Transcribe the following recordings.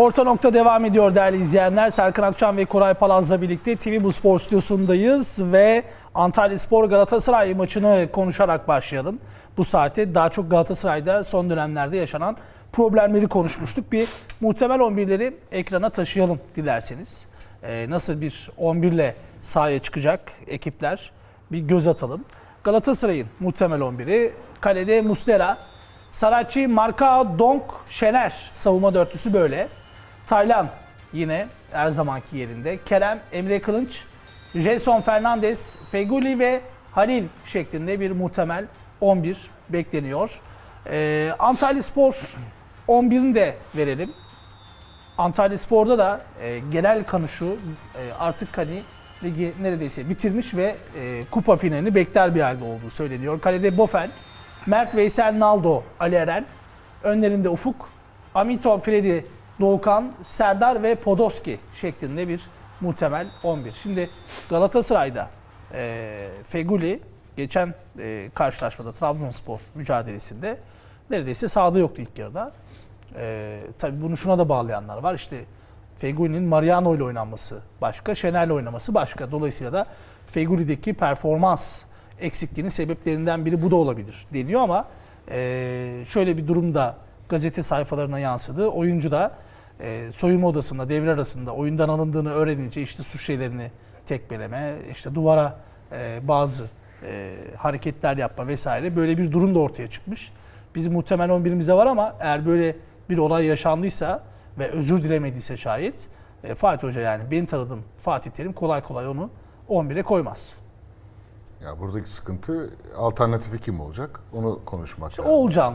Orta Nokta devam ediyor değerli izleyenler. Serkan Akçam ve Koray Palaz'la birlikte TV Bu Spor stüdyosundayız ve Antalya Spor Galatasaray maçını konuşarak başlayalım. Bu saate daha çok Galatasaray'da son dönemlerde yaşanan problemleri konuşmuştuk. Bir muhtemel 11'leri ekrana taşıyalım dilerseniz. Ee, nasıl bir 11 ile sahaya çıkacak ekipler bir göz atalım. Galatasaray'ın muhtemel 11'i kalede Muslera, Saratçı, Marka, Donk, Şener savunma dörtlüsü böyle. Taylan yine her zamanki yerinde. Kerem, Emre Kılınç, Jason Fernandez, Feguli ve Halil şeklinde bir muhtemel 11 bekleniyor. Ee, Antalya Spor 11'ini de verelim. Antalya Spor'da da e, genel kanı şu, e, artık hani ligi neredeyse bitirmiş ve e, kupa finalini bekler bir halde olduğu söyleniyor. Kalede Bofen, Mert Veysel Naldo, Ali Eren, önlerinde Ufuk, Amito, Freddy, Doğukan, Serdar ve Podolski şeklinde bir muhtemel 11. Şimdi Galatasaray'da e, Feguli geçen e, karşılaşmada Trabzonspor mücadelesinde neredeyse sahada yoktu ilk yarıda. Ee, tabii bunu şuna da bağlayanlar var. İşte Feguli'nin Mariano ile oynanması başka, Şener'le oynaması başka. Dolayısıyla da Feguli'deki performans eksikliğinin sebeplerinden biri bu da olabilir deniyor ama e, şöyle bir durumda gazete sayfalarına yansıdı. Oyuncu da e, soyunma odasında devre arasında oyundan alındığını öğrenince işte suç şeylerini tekmeleme, işte duvara e, bazı e, hareketler yapma vesaire böyle bir durum da ortaya çıkmış. Bizim muhtemel 11'imizde var ama eğer böyle bir olay yaşandıysa ve özür dilemediyse şayet e, Fatih Hoca yani benim tanıdığım Fatih Terim kolay kolay onu 11'e koymaz. Ya buradaki sıkıntı alternatifi kim olacak? Onu konuşmak İşte lazım. Oğulcan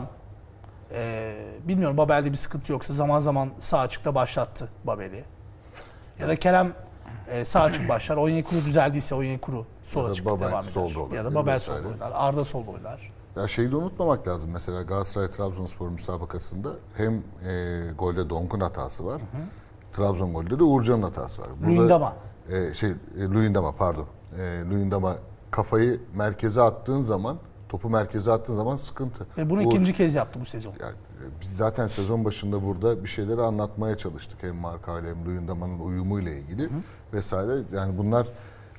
e, bilmiyorum Babel'de bir sıkıntı yoksa zaman zaman sağ açıkta başlattı Babel'i. Ya da Kerem e, sağ açık başlar. Onyekuru düzeldiyse Onyekuru sol açık devam eder. solda olabilir ya da Babel solda oynar. Arda solda oynar. Ya şeyi de unutmamak lazım. Mesela Galatasaray Trabzonspor müsabakasında hem e, golde Donk'un hatası var. Trabzon golde de Uğurcan'ın hatası var. Luyendama. E, şey e, Luyendama pardon. E, Luyendama kafayı merkeze attığın zaman topu merkeze attığın zaman sıkıntı. Ve bunu Uğur- ikinci kez yaptı bu sezon. Yani, e, biz zaten sezon başında burada bir şeyleri anlatmaya çalıştık. Hem Marka ile hem Luyendama'nın uyumuyla ilgili vesaire. Yani bunlar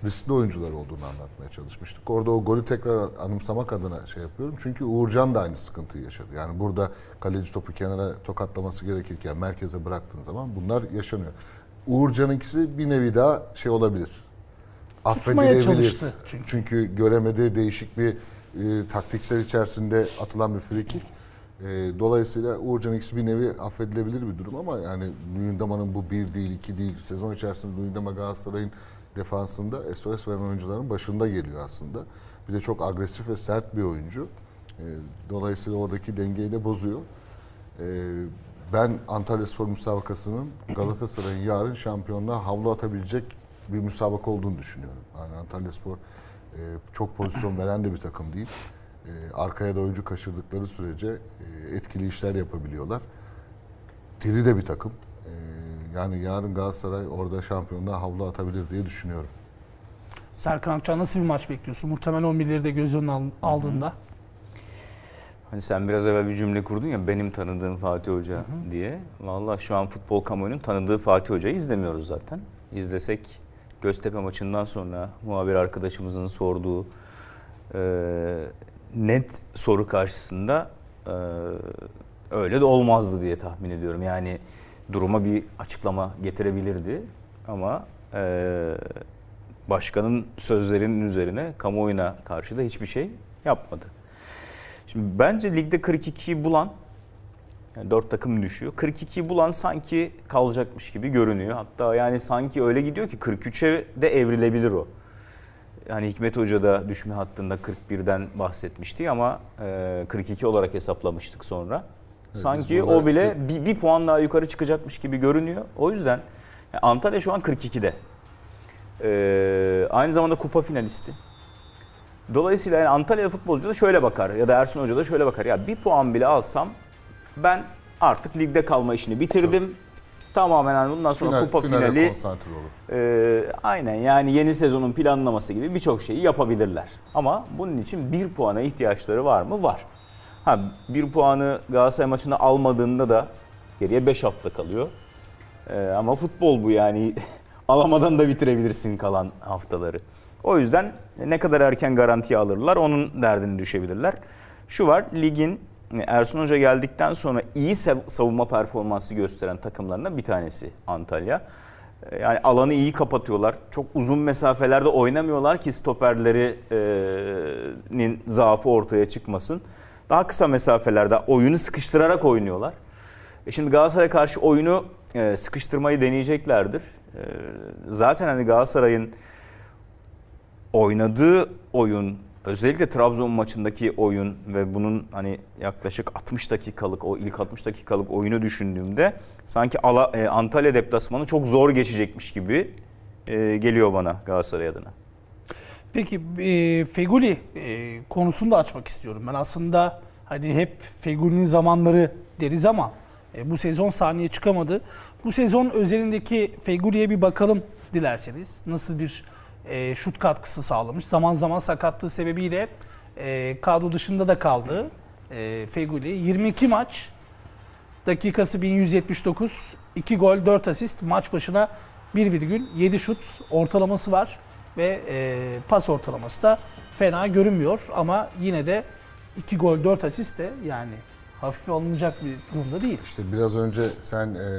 riskli oyuncular olduğunu anlatmaya çalışmıştık. Orada o golü tekrar anımsamak adına şey yapıyorum. Çünkü Uğurcan da aynı sıkıntıyı yaşadı. Yani burada kaleci topu kenara tokatlaması gerekirken merkeze bıraktığın zaman bunlar yaşanıyor. Uğurcan'ınkisi bir nevi daha şey olabilir. Tutmaya Affedilebilir. çünkü. Çünkü göremediği değişik bir e, taktiksel içerisinde atılan bir free kick. E, dolayısıyla Uğurcan ikisi bir nevi affedilebilir bir durum ama yani Luyendama'nın bu bir değil, iki değil. Sezon içerisinde Luyendama Galatasaray'ın defansında SOS veren oyuncuların başında geliyor aslında. Bir de çok agresif ve sert bir oyuncu. E, dolayısıyla oradaki dengeyi de bozuyor. E, ben Antalya Spor müsabakasının Galatasaray'ın yarın şampiyonluğa havlu atabilecek bir müsabaka olduğunu düşünüyorum. Yani Antalya Spor e, çok pozisyon veren de bir takım değil. E, arkaya da oyuncu kaçırdıkları sürece e, etkili işler yapabiliyorlar. Diri de bir takım. E, yani yarın Galatasaray orada şampiyonluğa havlu atabilir diye düşünüyorum. Serkan Akçay nasıl bir maç bekliyorsun? Muhtemel 11'leri de göz önüne al- aldığında. Hani sen biraz evvel bir cümle kurdun ya benim tanıdığım Fatih Hoca diye. Vallahi şu an futbol kamuoyunun tanıdığı Fatih Hoca'yı izlemiyoruz zaten. İzlesek Göztepe maçından sonra muhabir arkadaşımızın sorduğu e, net soru karşısında e, öyle de olmazdı diye tahmin ediyorum. Yani duruma bir açıklama getirebilirdi ama e, başkanın sözlerinin üzerine kamuoyuna karşı da hiçbir şey yapmadı. Şimdi bence ligde 42'yi bulan, yani 4 takım düşüyor. 42'yi bulan sanki kalacakmış gibi görünüyor. Hatta yani sanki öyle gidiyor ki 43'e de evrilebilir o. Yani Hikmet Hoca da düşme hattında 41'den bahsetmişti ama e, 42 olarak hesaplamıştık sonra. biz sanki o bile bir, bir puan daha yukarı çıkacakmış gibi görünüyor. O yüzden Antalya şu an 42'de. E, aynı zamanda kupa finalisti. Dolayısıyla yani Antalya futbolcu da şöyle bakar ya da Ersun Hoca da şöyle bakar. Ya bir puan bile alsam ben artık ligde kalma işini bitirdim. Tamamen yani bundan sonra Final, kupa finali konsantre olur. e, aynen yani yeni sezonun planlaması gibi birçok şeyi yapabilirler. Ama bunun için bir puana ihtiyaçları var mı? Var. Ha bir puanı Galatasaray maçında almadığında da geriye 5 hafta kalıyor. Ee, ama futbol bu yani alamadan da bitirebilirsin kalan haftaları. O yüzden ne kadar erken garantiye alırlar onun derdini düşebilirler. Şu var ligin Ersun Hoca geldikten sonra iyi savunma performansı gösteren takımlarından bir tanesi Antalya. Ee, Yani alanı iyi kapatıyorlar. Çok uzun mesafelerde oynamıyorlar ki stoperlerinin zaafı ortaya çıkmasın. Daha kısa mesafelerde oyunu sıkıştırarak oynuyorlar. E şimdi Galatasaray'a karşı oyunu e, sıkıştırmayı deneyeceklerdir. E, zaten hani Galatasaray'ın oynadığı oyun özellikle Trabzon maçındaki oyun ve bunun hani yaklaşık 60 dakikalık o ilk 60 dakikalık oyunu düşündüğümde sanki Ala, e, Antalya deplasmanı çok zor geçecekmiş gibi e, geliyor bana Galatasaray adına. Peki e, Feguli e, konusunu da açmak istiyorum. Ben aslında hani hep Feguli'nin zamanları deriz ama e, bu sezon sahneye çıkamadı. Bu sezon özelindeki Feguli'ye bir bakalım dilerseniz. Nasıl bir e, şut katkısı sağlamış. Zaman zaman sakatlığı sebebiyle e, kadro dışında da kaldı e, Feguli. 22 maç, dakikası 1179, 2 gol, 4 asist, maç başına 1,7 şut ortalaması var ve e, pas ortalaması da fena görünmüyor ama yine de 2 gol 4 asist de yani hafife alınacak bir durumda değil. İşte biraz önce sen e,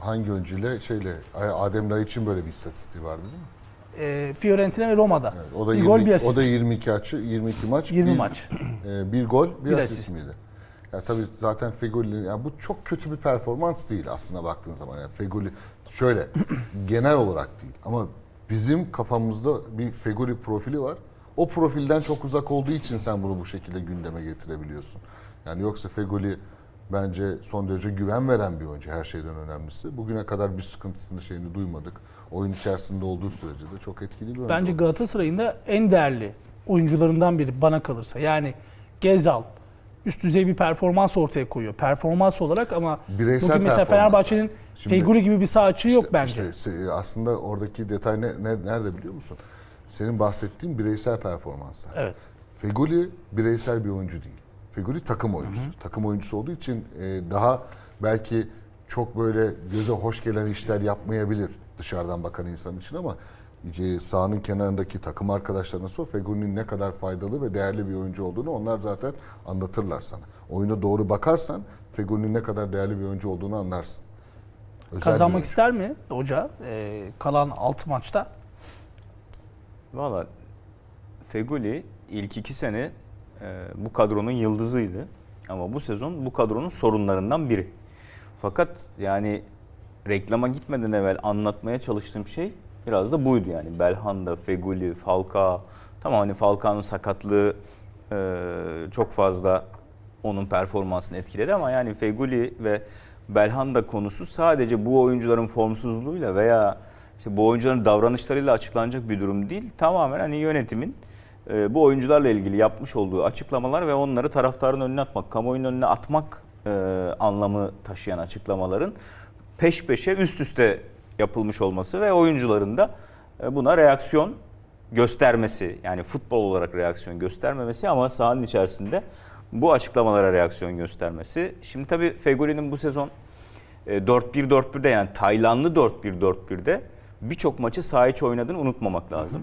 hangi oyuncuyla şeyle Adem Laiç'in böyle bir istatistiği vardı değil mi? E, Fiorentina ve Roma'da Evet, o da bir 20, gol bir asist. O da 22 açı, 22 maç. 20 bir, maç. e, bir gol, bir, Bir asist, asist. miydi? Ya tabii zaten Fegoli, yani bu çok kötü bir performans değil aslında baktığın zaman. Yani Fegoli şöyle genel olarak değil ama bizim kafamızda bir Fegoli profili var. O profilden çok uzak olduğu için sen bunu bu şekilde gündeme getirebiliyorsun. Yani yoksa Fegoli bence son derece güven veren bir oyuncu her şeyden önemlisi. Bugüne kadar bir sıkıntısını şeyini duymadık. Oyun içerisinde olduğu sürece de çok etkili bir oyuncu. Bence Galatasaray'ın da en değerli oyuncularından biri bana kalırsa. Yani Gezal üst düzey bir performans ortaya koyuyor. Performans olarak ama Bireysel bugün mesela. Fenerbahçe'nin Feguli gibi bir sağ açığı yok İşte- bence. işte se- aslında oradaki detay ne, ne- nerede biliyor musun? Senin bahsettiğin bireysel performanslar. Evet. Feguli bireysel bir oyuncu değil. Feguli takım oyuncusu. Takım oyuncusu olduğu için e, daha belki çok böyle göze hoş gelen işler yapmayabilir dışarıdan bakan insan için ama e, sahanın kenarındaki takım arkadaşlarına sor Feguli'nin ne kadar faydalı ve değerli bir oyuncu olduğunu onlar zaten anlatırlar sana. Oyuna doğru bakarsan Feguli'nin ne kadar değerli bir oyuncu olduğunu anlarsın. Özel Kazanmak ister mi hoca e, kalan 6 maçta? Valla Feguli ilk iki sene bu kadronun yıldızıydı. Ama bu sezon bu kadronun sorunlarından biri. Fakat yani reklama gitmeden evvel anlatmaya çalıştığım şey biraz da buydu yani. Belhanda, Feguli, Falcao. Tamam hani Falcao'nun sakatlığı e, çok fazla onun performansını etkiledi ama yani Feguli ve Belhanda konusu sadece bu oyuncuların formsuzluğuyla veya işte bu oyuncuların davranışlarıyla açıklanacak bir durum değil. Tamamen hani yönetimin e, bu oyuncularla ilgili yapmış olduğu açıklamalar ve onları taraftarın önüne atmak, kamuoyunun önüne atmak e, anlamı taşıyan açıklamaların peş peşe üst üste yapılmış olması ve oyuncuların da e, buna reaksiyon göstermesi yani futbol olarak reaksiyon göstermemesi ama sahanın içerisinde bu açıklamalara reaksiyon göstermesi. Şimdi tabii Fegoli'nin bu sezon e, 4-1-4-1'de yani Taylandlı 4-1-4-1'de birçok maçı saha içi oynadığını unutmamak lazım.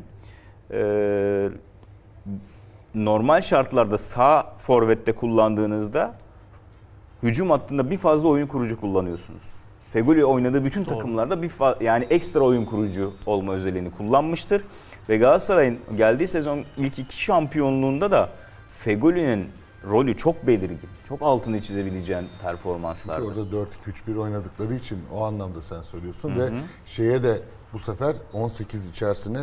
Ee, normal şartlarda sağ forvette kullandığınızda hücum hattında bir fazla oyun kurucu kullanıyorsunuz. Feguli oynadığı bütün takımlarda bir fa- yani ekstra oyun kurucu olma özelliğini kullanmıştır. Ve Galatasaray'ın geldiği sezon ilk iki şampiyonluğunda da Feguli'nin rolü çok belirgin. Çok altını çizebileceğin performanslardı. Orada 4-2-3-1 oynadıkları için o anlamda sen söylüyorsun ve şeye de bu sefer 18 içerisine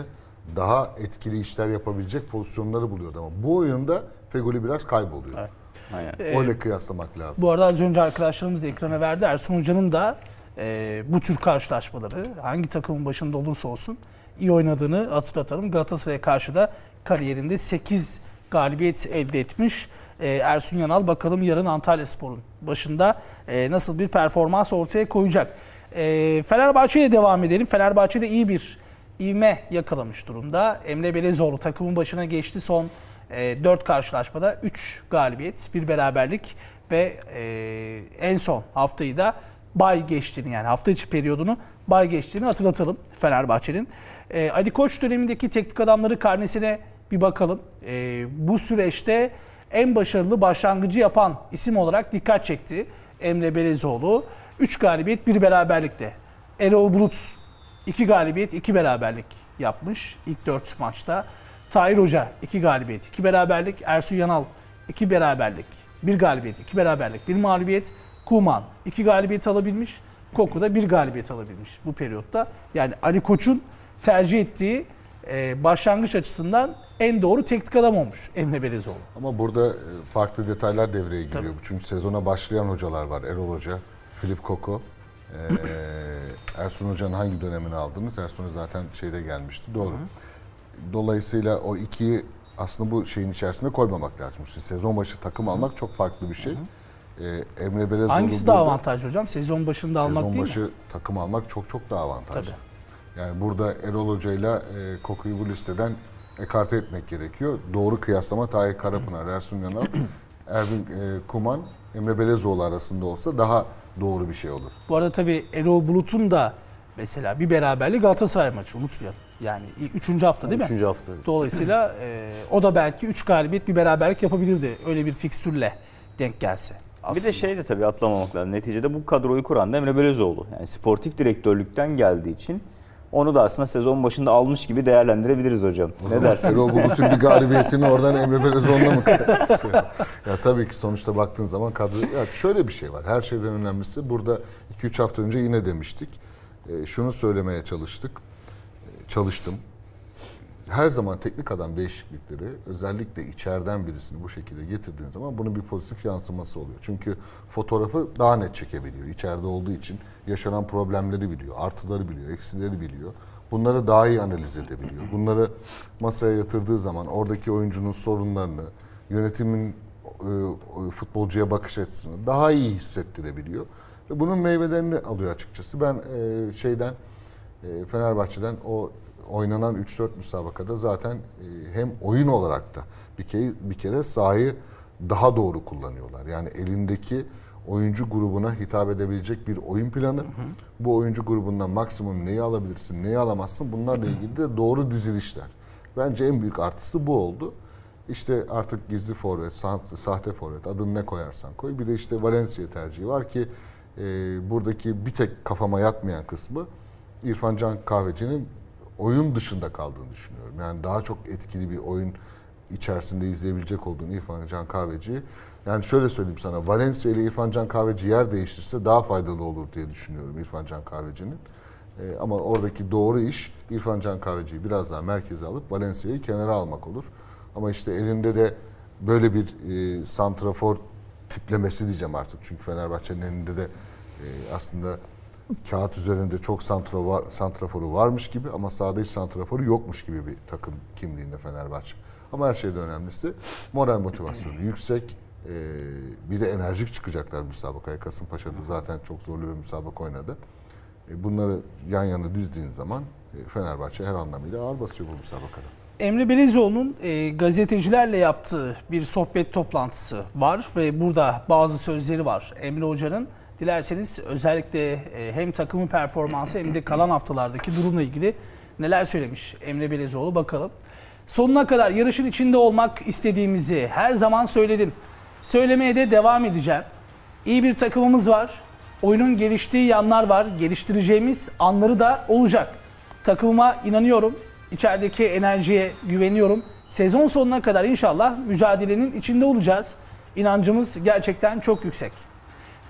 daha etkili işler yapabilecek pozisyonları buluyordu ama bu oyunda Fegoli biraz kayboluyor. Aynen. Öyle kıyaslamak lazım. Bu arada az önce arkadaşlarımız da ekrana verdi. Ersun Hoca'nın da e, bu tür karşılaşmaları hangi takımın başında olursa olsun iyi oynadığını hatırlatalım. Galatasaray'a karşı da kariyerinde 8 galibiyet elde etmiş. E, Ersun Yanal bakalım yarın Antalya Spor'un başında e, nasıl bir performans ortaya koyacak. E, Fenerbahçe ile devam edelim. Fenerbahçe de iyi bir ivme yakalamış durumda. Emre Belezoğlu takımın başına geçti son 4 karşılaşmada 3 galibiyet, bir beraberlik ve e, en son haftayı da bay geçtiğini yani hafta içi periyodunu bay geçtiğini hatırlatalım Fenerbahçe'nin. Ee, Ali Koç dönemindeki teknik adamları karnesine bir bakalım. Ee, bu süreçte en başarılı başlangıcı yapan isim olarak dikkat çekti Emre Belezoğlu. 3 galibiyet, bir beraberlikte. Erol Bulut 2 galibiyet, 2 beraberlik yapmış ilk 4 maçta. Tahir Hoca 2 galibiyet, 2 beraberlik. Ersun Yanal 2 beraberlik, 1 galibiyet, 2 beraberlik, 1 mağlubiyet. Kuman 2 galibiyet alabilmiş. Koku da 1 galibiyet alabilmiş bu periyotta. Yani Ali Koç'un tercih ettiği e, başlangıç açısından en doğru teknik adam olmuş Emre Belezoğlu. Ama burada e, farklı detaylar devreye giriyor. Çünkü sezona başlayan hocalar var. Erol Hoca, Filip Koko. Ee, Ersun Hoca'nın hangi dönemini aldınız? Ersun zaten şeyde gelmişti. Doğru. Dolayısıyla o ikiyi aslında bu şeyin içerisinde koymamak lazım. Şimdi sezon başı takım almak çok farklı bir şey. Ee, Emre Belezoğlu Hangisi daha burada- avantajlı hocam? Sezon başında almak Sezon değil mi? başı takım almak çok çok daha avantajlı. Yani burada Erol Hoca'yla e, Koku'yu bu listeden ekarte etmek gerekiyor. Doğru kıyaslama Tahir Karapınar, Ersun Yanal, Ervin e, Kuman, Emre Belezoğlu arasında olsa daha doğru bir şey olur. Bu arada tabii Erol Bulut'un da mesela bir beraberlik Galatasaray maçı unutmayalım. Yani 3. hafta değil mi? Üçüncü hafta. Dolayısıyla e, o da belki 3 galibiyet bir beraberlik yapabilirdi. Öyle bir fikstürle denk gelse. Bir de şey de tabii atlamamak lazım. Neticede bu kadroyu kuran da Emre Belözoğlu. Yani sportif direktörlükten geldiği için onu da aslında sezon başında almış gibi değerlendirebiliriz hocam. Ne dersin? Erol Bulut'un bir galibiyetini oradan Emre Belezoğlu'na mı? Ya tabii ki sonuçta baktığın zaman kadro... Ya şöyle bir şey var. Her şeyden önemlisi burada 2-3 hafta önce yine demiştik. E, şunu söylemeye çalıştık. E, çalıştım. Her zaman teknik adam değişiklikleri özellikle içeriden birisini bu şekilde getirdiğin zaman bunun bir pozitif yansıması oluyor. Çünkü fotoğrafı daha net çekebiliyor. İçeride olduğu için yaşanan problemleri biliyor, artıları biliyor, eksileri biliyor. Bunları daha iyi analiz edebiliyor. Bunları masaya yatırdığı zaman oradaki oyuncunun sorunlarını, yönetimin e, futbolcuya bakış açısını daha iyi hissettirebiliyor. Ve bunun meyvelerini alıyor açıkçası. Ben e, şeyden e, Fenerbahçe'den o oynanan 3-4 müsabakada zaten e, hem oyun olarak da bir kere, bir kere sahayı daha doğru kullanıyorlar. Yani elindeki oyuncu grubuna hitap edebilecek bir oyun planı. Bu oyuncu grubundan maksimum neyi alabilirsin, neyi alamazsın bunlarla ilgili de doğru dizilişler. Bence en büyük artısı bu oldu. İşte artık gizli forvet, sahte, sahte forvet adını ne koyarsan koy. Bir de işte Valencia tercihi var ki e, buradaki bir tek kafama yatmayan kısmı İrfan Can Kahveci'nin oyun dışında kaldığını düşünüyorum. Yani daha çok etkili bir oyun içerisinde izleyebilecek olduğunu İrfan Can Kahveci. Yani şöyle söyleyeyim sana Valencia ile İrfan Can Kahveci yer değiştirse daha faydalı olur diye düşünüyorum İrfan Can Kahveci'nin. Ee, ama oradaki doğru iş İrfan Can Kahveci'yi biraz daha merkeze alıp Valencia'yı kenara almak olur. Ama işte elinde de böyle bir e, santrafor tiplemesi diyeceğim artık. Çünkü Fenerbahçe'nin elinde de e, aslında kağıt üzerinde çok santra var, santraforu varmış gibi ama sahada hiç santraforu yokmuş gibi bir takım kimliğinde Fenerbahçe. Ama her şeyden önemlisi moral motivasyonu yüksek. Ee, bir de enerjik çıkacaklar müsabakaya. Kasımpaşa'da zaten çok zorlu bir müsabaka oynadı. E, bunları yan yana dizdiğin zaman e, Fenerbahçe her anlamıyla ağır basıyor bu müsabakada. Emre Belezoğlu'nun e, gazetecilerle yaptığı bir sohbet toplantısı var ve burada bazı sözleri var Emre Hoca'nın. Dilerseniz özellikle e, hem takımın performansı hem de kalan haftalardaki durumla ilgili neler söylemiş Emre Belezoğlu bakalım. Sonuna kadar yarışın içinde olmak istediğimizi her zaman söyledim. Söylemeye de devam edeceğim. İyi bir takımımız var. Oyunun geliştiği yanlar var. Geliştireceğimiz anları da olacak. Takımıma inanıyorum. İçerideki enerjiye güveniyorum. Sezon sonuna kadar inşallah mücadelenin içinde olacağız. İnancımız gerçekten çok yüksek.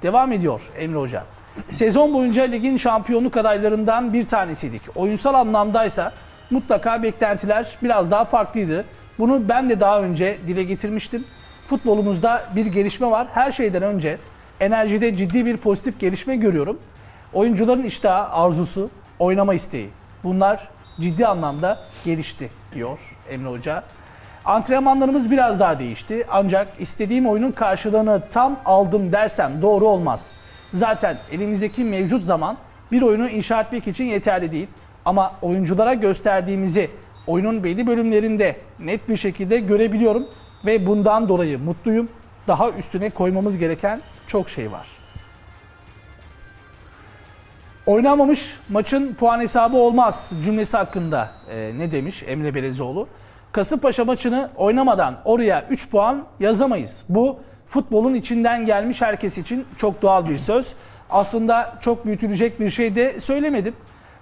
Devam ediyor Emre Hoca. Sezon boyunca ligin şampiyonluk adaylarından bir tanesiydik. Oyunsal anlamdaysa mutlaka beklentiler biraz daha farklıydı. Bunu ben de daha önce dile getirmiştim. Futbolumuzda bir gelişme var. Her şeyden önce enerjide ciddi bir pozitif gelişme görüyorum. Oyuncuların iştahı, arzusu, oynama isteği. Bunlar ciddi anlamda gelişti diyor Emre Hoca. Antrenmanlarımız biraz daha değişti ancak istediğim oyunun karşılığını tam aldım dersem doğru olmaz. Zaten elimizdeki mevcut zaman bir oyunu inşa etmek için yeterli değil. Ama oyunculara gösterdiğimizi oyunun belli bölümlerinde net bir şekilde görebiliyorum ve bundan dolayı mutluyum. Daha üstüne koymamız gereken çok şey var. Oynanmamış maçın puan hesabı olmaz cümlesi hakkında e, ne demiş Emre Belezoğlu? Kasımpaşa maçını oynamadan oraya 3 puan yazamayız. Bu futbolun içinden gelmiş herkes için çok doğal bir söz. Aslında çok büyütülecek bir şey de söylemedim.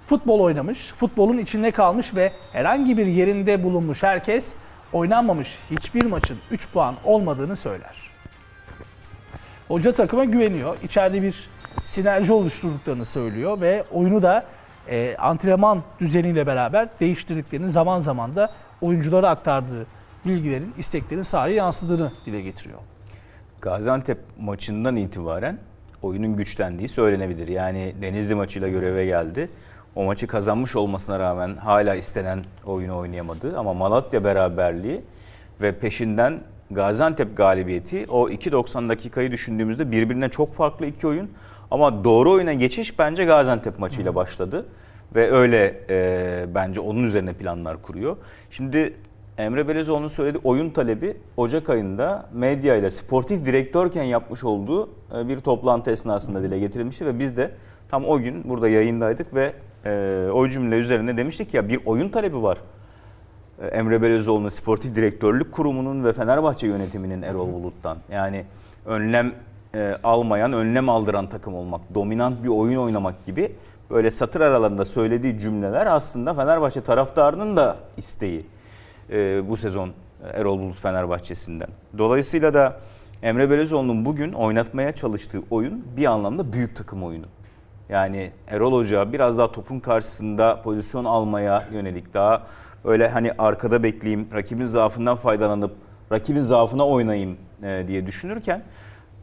Futbol oynamış, futbolun içinde kalmış ve herhangi bir yerinde bulunmuş herkes oynanmamış hiçbir maçın 3 puan olmadığını söyler. Hoca takıma güveniyor. İçeride bir sinerji oluşturduklarını söylüyor ve oyunu da e, antrenman düzeniyle beraber değiştirdiklerini zaman zaman da oyunculara aktardığı bilgilerin, isteklerin sahaya yansıdığını dile getiriyor. Gaziantep maçından itibaren oyunun güçlendiği söylenebilir. Yani Denizli maçıyla göreve geldi. O maçı kazanmış olmasına rağmen hala istenen oyunu oynayamadı. Ama Malatya beraberliği ve peşinden Gaziantep galibiyeti o 2.90 dakikayı düşündüğümüzde birbirine çok farklı iki oyun. Ama doğru oyuna geçiş bence Gaziantep maçıyla başladı. Ve öyle e, bence onun üzerine planlar kuruyor. Şimdi Emre Belezoğlu'nun söylediği oyun talebi Ocak ayında medya ile sportif direktörken yapmış olduğu e, bir toplantı esnasında dile getirilmişti ve biz de tam o gün burada yayındaydık ve e, o cümle üzerine demiştik ya bir oyun talebi var. E, Emre Belezoğlu'nun sportif direktörlük kurumunun ve Fenerbahçe yönetiminin Erol Bulut'tan. Yani önlem e, almayan, önlem aldıran takım olmak, dominant bir oyun oynamak gibi böyle satır aralarında söylediği cümleler aslında Fenerbahçe taraftarının da isteği e, bu sezon Erol Bulut Fenerbahçe'sinden. Dolayısıyla da Emre Belezoğlu'nun bugün oynatmaya çalıştığı oyun bir anlamda büyük takım oyunu. Yani Erol Hoca biraz daha topun karşısında pozisyon almaya yönelik daha öyle hani arkada bekleyeyim, rakibin zaafından faydalanıp rakibin zaafına oynayayım e, diye düşünürken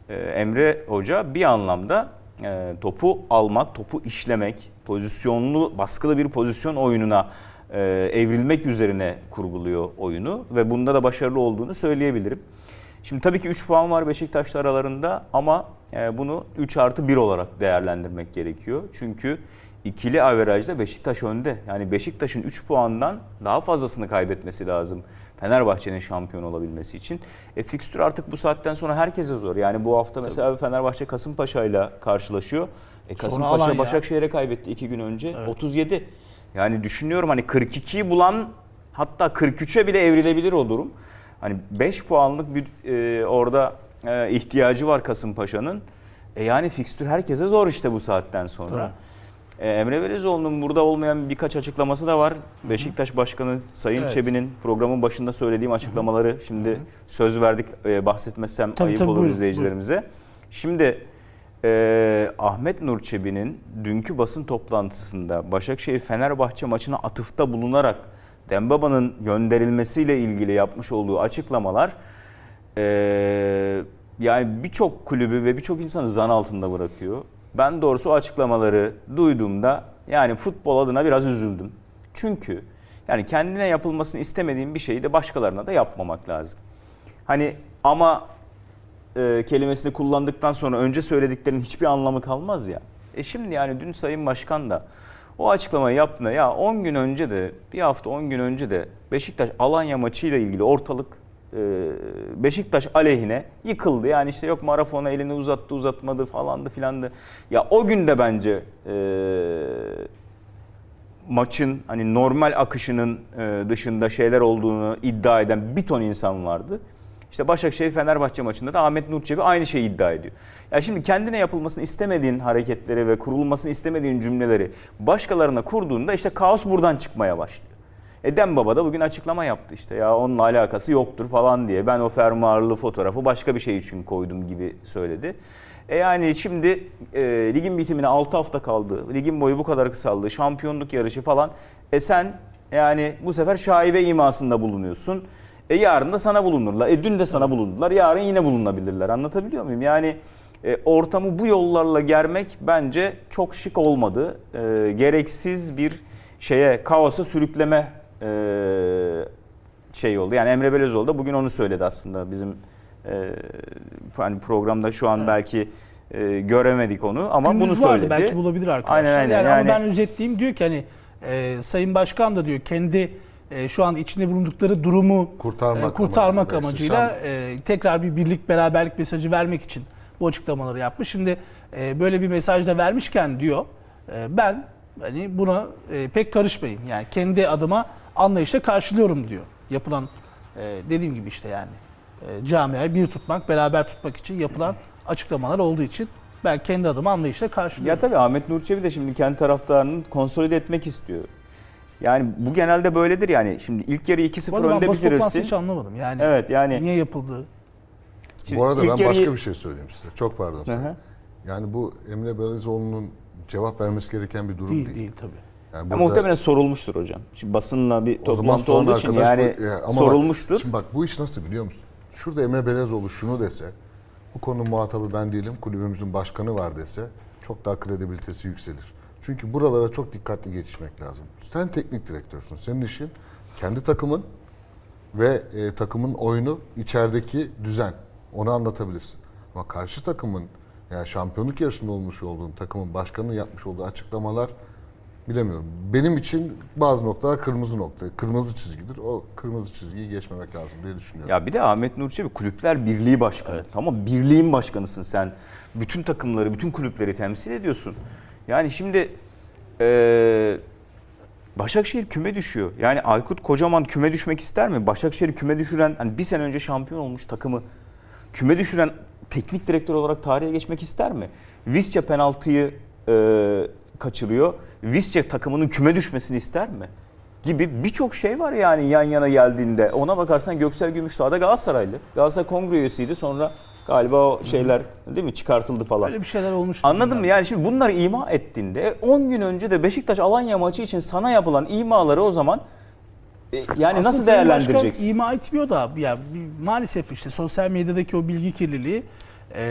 e, Emre Hoca bir anlamda e, topu almak, topu işlemek, pozisyonlu, baskılı bir pozisyon oyununa e, evrilmek üzerine kurguluyor oyunu ve bunda da başarılı olduğunu söyleyebilirim. Şimdi tabii ki 3 puan var Beşiktaş'la aralarında ama e, bunu 3 artı 1 olarak değerlendirmek gerekiyor. Çünkü ikili averajda Beşiktaş önde. Yani Beşiktaş'ın 3 puandan daha fazlasını kaybetmesi lazım. Fenerbahçe'nin şampiyon olabilmesi için. E, fikstür artık bu saatten sonra herkese zor. Yani bu hafta mesela Fenerbahçe Kasımpaşa ile karşılaşıyor. E, Kasımpaşa. Başakşehir'e kaybetti 2 gün önce. 37. Yani düşünüyorum hani 42'yi bulan hatta 43'e bile evrilebilir o durum. Hani 5 puanlık bir e, orada e, ihtiyacı var Kasımpaşa'nın. E yani fikstür herkese zor işte bu saatten sonra. E, Emre Belezoğlu'nun burada olmayan birkaç açıklaması da var. Beşiktaş Başkanı Sayın Evet. Çebi'nin programın başında söylediğim açıklamaları şimdi söz verdik e, bahsetmezsem Tabii, ayıp tabii, olur buyurun, izleyicilerimize. Şimdi e, Ahmet Nur Çebi'nin dünkü basın toplantısında Başakşehir Fenerbahçe maçına atıfta bulunarak Dembaba'nın gönderilmesiyle ilgili yapmış olduğu açıklamalar e, yani birçok kulübü ve birçok insanı zan altında bırakıyor. Ben doğrusu o açıklamaları duyduğumda yani futbol adına biraz üzüldüm. Çünkü yani kendine yapılmasını istemediğim bir şeyi de başkalarına da yapmamak lazım. Hani ama e, kelimesini kullandıktan sonra önce söylediklerinin hiçbir anlamı kalmaz ya. E şimdi yani dün Sayın Başkan da o açıklamayı yaptığında ya 10 gün önce de bir hafta 10 gün önce de Beşiktaş Alanya maçıyla ilgili ortalık Beşiktaş aleyhine yıkıldı. Yani işte yok Marafona elini uzattı uzatmadı falandı filandı. Ya o gün de bence e, maçın hani normal akışının e, dışında şeyler olduğunu iddia eden bir ton insan vardı. İşte Başakşehir Fenerbahçe maçında da Ahmet Nur aynı şeyi iddia ediyor. Ya şimdi kendine yapılmasını istemediğin hareketleri ve kurulmasını istemediğin cümleleri başkalarına kurduğunda işte kaos buradan çıkmaya başlıyor. E Dembaba da bugün açıklama yaptı işte ya onunla alakası yoktur falan diye. Ben o fermuarlı fotoğrafı başka bir şey için koydum gibi söyledi. E yani şimdi e, ligin bitimine 6 hafta kaldı. Ligin boyu bu kadar kısaldı. Şampiyonluk yarışı falan. E sen yani bu sefer şaibe imasında bulunuyorsun. E yarın da sana bulunurlar. E dün de sana bulundular. Yarın yine bulunabilirler. Anlatabiliyor muyum? Yani e, ortamı bu yollarla germek bence çok şık olmadı. E, gereksiz bir şeye, kaosa sürükleme şey oldu. Yani Emre Belözoğlu da bugün onu söyledi aslında bizim e, hani programda şu an belki e, göremedik onu ama Gündüz bunu vardı, söyledi. belki bulabilir arkadaşlar. Aynen aynen. Yani, Yani, ama ben özetleyeyim diyor ki hani e, Sayın Başkan da diyor kendi e, şu an içinde bulundukları durumu Kurtarmak e, kurtarmak amacıyla, amacıyla e, tekrar bir birlik beraberlik mesajı vermek için bu açıklamaları yapmış. Şimdi e, böyle bir mesaj da vermişken diyor E, ben hani buna e, pek karışmayayım. Yani kendi adıma anlayışla karşılıyorum diyor. Yapılan e, dediğim gibi işte yani e, camiayı bir tutmak, beraber tutmak için yapılan açıklamalar olduğu için ben kendi adıma anlayışla Ya karşılıyorum. tabii Ahmet Nur Çebi de şimdi kendi taraftarını konsolide etmek istiyor. Yani bu genelde böyledir yani. Şimdi ilk yarı 2-0 Bu arada ben önde bitirirsin. hiç anlamadım. Yani Evet yani niye yapıldığı. Şimdi Bu arada ben yarıyı- başka bir şey söyleyeyim size. Çok pardon. Hı size. hı. Yani bu Emre Belezoğlu'nun cevap vermesi gereken bir durum değil. Değil değil tabii. Yani Ya burada- muhtemelen sorulmuştur hocam. Şimdi basınla bir toplantı olduğu için yani bu- ya ama bak, sorulmuştur. şimdi bak bu iş nasıl biliyor musun? Şurada Emre Belezoğlu şunu dese, bu konunun muhatabı ben değilim, kulübümüzün başkanı var dese çok daha kredibilitesi yükselir. Çünkü buralara çok dikkatli geçişmek lazım. Sen teknik direktörsün. Senin işin kendi takımın ve e, takımın oyunu içerideki düzen. Onu anlatabilirsin. Ama karşı takımın yani şampiyonluk yarışında olmuş olduğun takımın başkanının yapmış olduğu açıklamalar bilemiyorum. Benim için bazı noktalar kırmızı nokta. Kırmızı çizgidir. O kırmızı çizgiyi geçmemek lazım diye düşünüyorum. Ya bir de Ahmet Nur Çebi Kulüpler Birliği Başkanı. Tamam birliğin başkanısın sen. Bütün takımları, bütün kulüpleri temsil ediyorsun. Yani şimdi eee Başakşehir küme düşüyor. Yani Aykut Kocaman küme düşmek ister mi? Başakşehir'i küme düşüren, hani bir sene önce şampiyon olmuş takımı küme düşüren teknik direktör olarak tarihe geçmek ister mi? Visca penaltıyı eee, kaçırıyor. Visca takımının küme düşmesini ister mi? Gibi birçok şey var yani yan yana geldiğinde. Ona bakarsan Göksel Gümüşdağ da Galatasaraylı. Galatasaray kongre üyesiydi sonra galiba o şeyler değil mi çıkartıldı falan. Öyle bir şeyler olmuş. Anladın mı? Yani şimdi bunları ima ettiğinde 10 gün önce de Beşiktaş Alanya maçı için sana yapılan imaları o zaman e, yani Aslında nasıl değerlendireceksin? ima etmiyor da ya bir- maalesef işte sosyal medyadaki o bilgi kirliliği eee,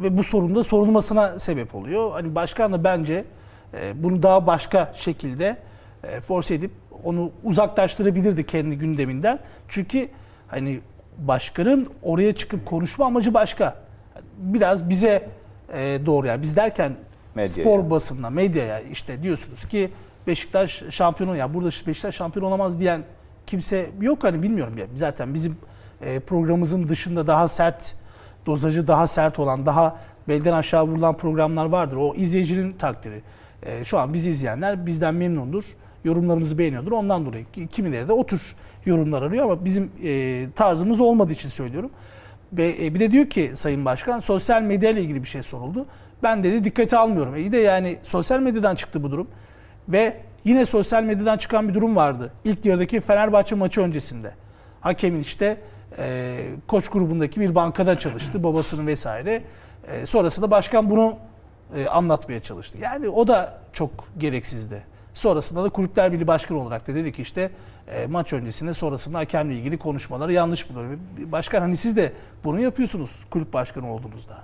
ve bu sorunda sorulmasına sebep oluyor. Hani başkan da bence bunu daha başka şekilde eee, force edip onu uzaklaştırabilirdi kendi gündeminden. Çünkü hani başkanın oraya çıkıp konuşma amacı başka. Biraz bize eee, doğru yani biz derken Medyaya. spor basınına, medyaya işte diyorsunuz ki Beşiktaş şampiyonu ya burada Beşiktaş şampiyon olamaz diyen kimse yok hani bilmiyorum ya. Zaten bizim e, programımızın dışında daha sert dozajı daha sert olan, daha belden aşağı vurulan programlar vardır. O izleyicinin takdiri. E, şu an bizi izleyenler bizden memnundur. Yorumlarımızı beğeniyordur. Ondan dolayı ki- kimileri de o tür yorumlar arıyor ama bizim e, tarzımız olmadığı için söylüyorum. Ve e, bir de diyor ki Sayın Başkan sosyal medya ile ilgili bir şey soruldu. Ben dedi dikkate almıyorum. E iyi de yani sosyal medyadan çıktı bu durum. Ve yine sosyal medyadan çıkan bir durum vardı. İlk yarıdaki Fenerbahçe maçı öncesinde. Hakemin işte e, koç grubundaki bir bankada çalıştı. Babasının vesaire. E, sonrasında başkan bunu e, anlatmaya çalıştı. Yani o da çok gereksizdi. Sonrasında da Kulüpler Birliği Başkanı olarak da dedi ki işte e, maç öncesinde sonrasında hakemle ilgili konuşmaları yanlış buluyorum. Başkan hani siz de bunu yapıyorsunuz kulüp başkanı olduğunuzda.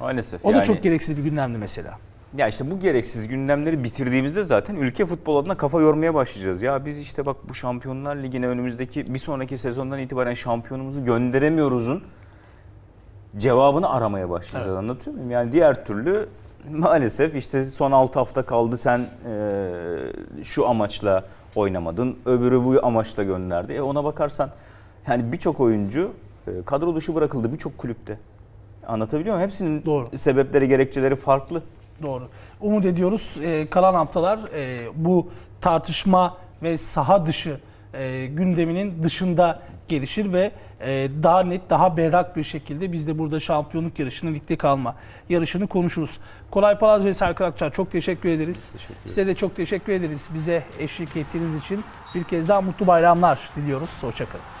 Maalesef. O da yani, çok gereksiz bir gündemdi mesela. Ya işte bu gereksiz gündemleri bitirdiğimizde zaten ülke futbol adına kafa yormaya başlayacağız. Ya biz işte bak bu Şampiyonlar Ligi'ne önümüzdeki bir sonraki sezondan itibaren şampiyonumuzu gönderemiyoruzun cevabını aramaya başlayacağız. Anlatıyor muyum? Yani diğer türlü maalesef işte son 6 hafta kaldı sen e, şu amaçla oynamadın. Öbürü bu amaçla gönderdi. E ona bakarsan yani birçok oyuncu e, kadro dışı bırakıldı birçok kulüpte. Anlatabiliyor muyum? Hepsinin Doğru. sebepleri, gerekçeleri farklı. Doğru. Umut ediyoruz e, kalan haftalar e, bu tartışma ve saha dışı e, gündeminin dışında gelişir ve e, daha net, daha berrak bir şekilde biz de burada şampiyonluk yarışını, ligde kalma yarışını konuşuruz. Kolay Palaz ve Serkan Akçar çok teşekkür ederiz. Teşekkür ederim. Size de çok teşekkür ederiz. Bize eşlik ettiğiniz için bir kez daha mutlu bayramlar diliyoruz. Hoşçakalın.